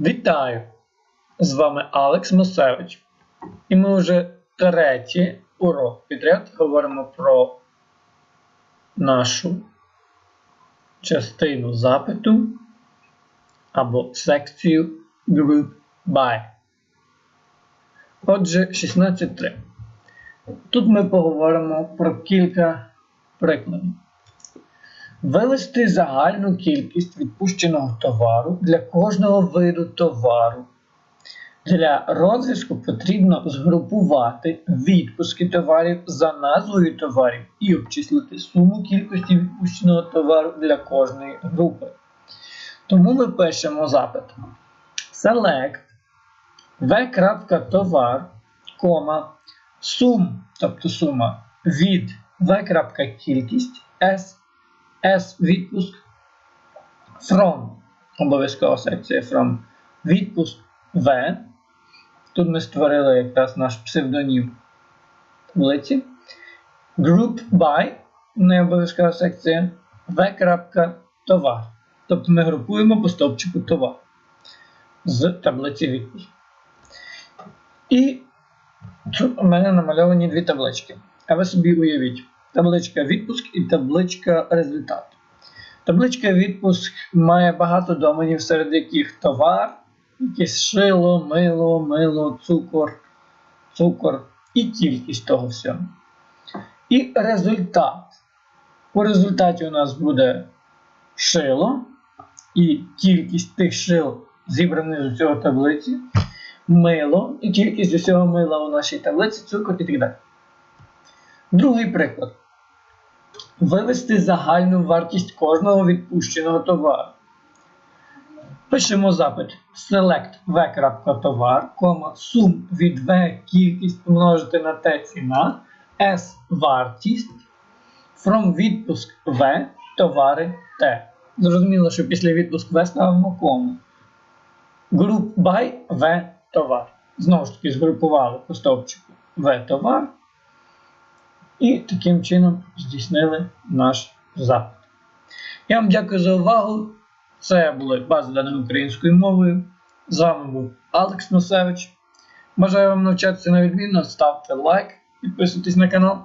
Вітаю! З вами Алекс Мосевич. І ми вже третій урок підряд говоримо про нашу частину запиту або секцію Group By. Отже, 16.3. Тут ми поговоримо про кілька прикладів. Вивести загальну кількість відпущеного товару для кожного виду товару. Для розв'язку потрібно згрупувати відпуски товарів за назвою товарів і обчислити суму кількості відпущеного товару для кожної групи. Тому ми пишемо запит select v.товар, сум, тобто сума від v.кількість s S відпуск from обов'язкова секція from відпуск V. Тут ми створили якраз наш псевдонім таблиці. Group by не обов'язкова секція V.товар. Тобто ми групуємо по стовпчику товар з таблиці відпуск. І тут у мене намальовані дві таблички. А ви собі уявіть табличка відпуск і табличка результат. Табличка відпуск має багато доменів, серед яких товар, якесь шило, мило, мило, цукор, цукор і кількість того всього. І результат. У результаті у нас буде шило і кількість тих шил зібраних з усього таблиці, мило і кількість усього мила у нашій таблиці, цукор і так далі. Другий приклад. Вивести загальну вартість кожного відпущеного товару. Пишемо запит select v.товар, сум від v кількість помножити на t ціна, s вартість, from відпуск v товари t. Зрозуміло, що після відпуск v ставимо кому. Group by v товар. Знову ж таки, згрупували по стовпчику v товар. І таким чином здійснили наш запит. Я вам дякую за увагу. Це були бази даних українською мовою. З вами був Алекс Носевич. Бажаю вам навчатися на відмінно. Ставте лайк, підписуйтесь на канал.